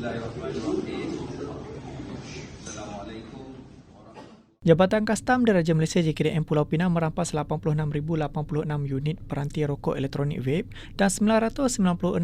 الله الرحمن الرحيم Jabatan Kastam Diraja Malaysia JKDM Pulau Pinang merampas 86,086 unit peranti rokok elektronik vape dan 996.5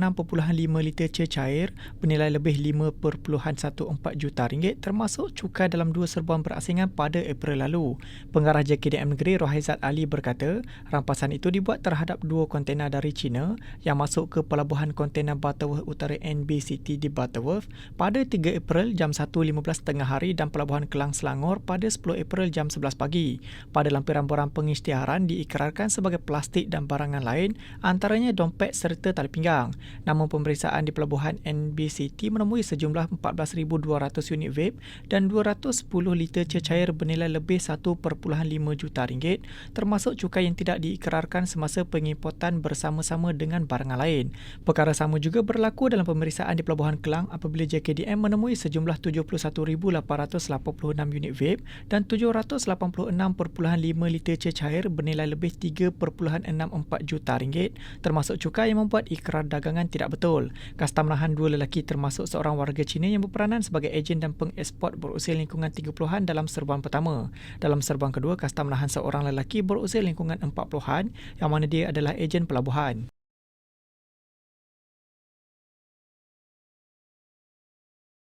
liter cecair bernilai lebih 5.14 juta ringgit termasuk cukai dalam dua serbuan berasingan pada April lalu. Pengarah JKDM Negeri Rohaizat Ali berkata, rampasan itu dibuat terhadap dua kontena dari China yang masuk ke pelabuhan kontena Butterworth Utara NB City di Butterworth pada 3 April jam 1.15 tengah hari dan pelabuhan Kelang Selangor pada 10 April jam 11 pagi. Pada lampiran borang pengisytiharan diikrarkan sebagai plastik dan barangan lain antaranya dompet serta tali pinggang. Namun pemeriksaan di pelabuhan NBCT menemui sejumlah 14,200 unit vape dan 210 liter cecair bernilai lebih 1.5 juta ringgit termasuk cukai yang tidak diikrarkan semasa pengimportan bersama-sama dengan barangan lain. Perkara sama juga berlaku dalam pemeriksaan di Pelabuhan Kelang apabila JKDM menemui sejumlah 71,886 unit vape dan 786.5 liter cecair bernilai lebih 3.64 juta ringgit termasuk cukai yang membuat ikrar dagangan tidak betul. Kastam menahan dua lelaki termasuk seorang warga Cina yang berperanan sebagai ejen dan pengeksport berusia lingkungan 30-an dalam serbuan pertama. Dalam serbuan kedua, Kastam menahan seorang lelaki berusia lingkungan 40-an yang mana dia adalah ejen pelabuhan.